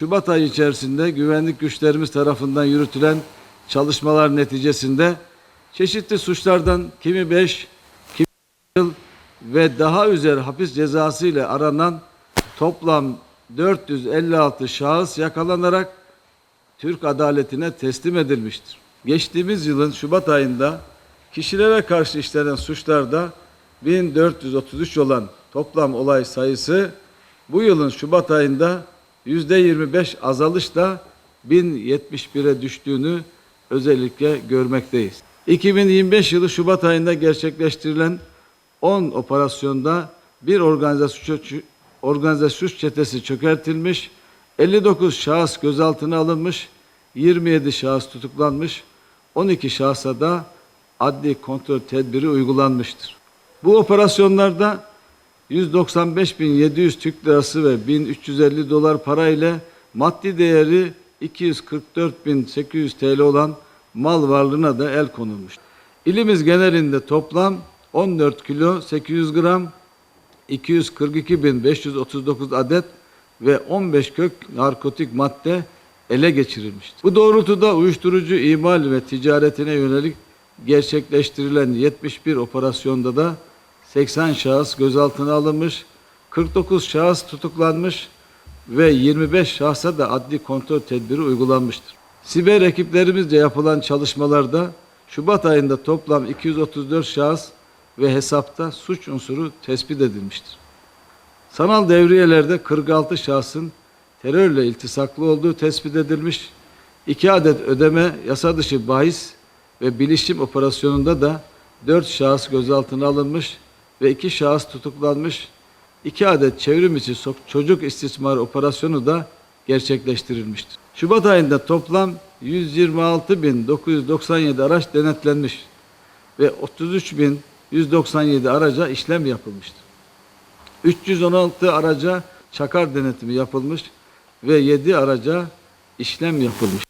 Şubat ayı içerisinde güvenlik güçlerimiz tarafından yürütülen çalışmalar neticesinde çeşitli suçlardan kimi 5, kimi yıl ve daha üzeri hapis cezası ile aranan toplam 456 şahıs yakalanarak Türk adaletine teslim edilmiştir. Geçtiğimiz yılın Şubat ayında kişilere karşı işlenen suçlarda 1433 olan toplam olay sayısı bu yılın Şubat ayında yüzde 25 azalışla 1071'e düştüğünü özellikle görmekteyiz. 2025 yılı Şubat ayında gerçekleştirilen 10 operasyonda bir organizasyon suç çetesi çökertilmiş, 59 şahıs gözaltına alınmış, 27 şahıs tutuklanmış, 12 şahsa da adli kontrol tedbiri uygulanmıştır. Bu operasyonlarda 195.700 Türk lirası ve 1350 dolar para ile maddi değeri 244.800 TL olan mal varlığına da el konulmuştur. İlimiz genelinde toplam 14 kilo 800 gram 242.539 adet ve 15 kök narkotik madde ele geçirilmiştir. Bu doğrultuda uyuşturucu imal ve ticaretine yönelik gerçekleştirilen 71 operasyonda da 80 şahıs gözaltına alınmış, 49 şahıs tutuklanmış ve 25 şahsa da adli kontrol tedbiri uygulanmıştır. Siber ekiplerimizce yapılan çalışmalarda Şubat ayında toplam 234 şahıs ve hesapta suç unsuru tespit edilmiştir. Sanal devriyelerde 46 şahsın terörle iltisaklı olduğu tespit edilmiş. 2 adet ödeme yasa dışı bahis ve bilişim operasyonunda da 4 şahıs gözaltına alınmış ve 2 şahıs tutuklanmış. 2 adet çevrim içi çocuk istismarı operasyonu da gerçekleştirilmiştir. Şubat ayında toplam 126.997 araç denetlenmiş ve 33.197 araca işlem yapılmıştır. 316 araca çakar denetimi yapılmış ve 7 araca işlem yapılmış.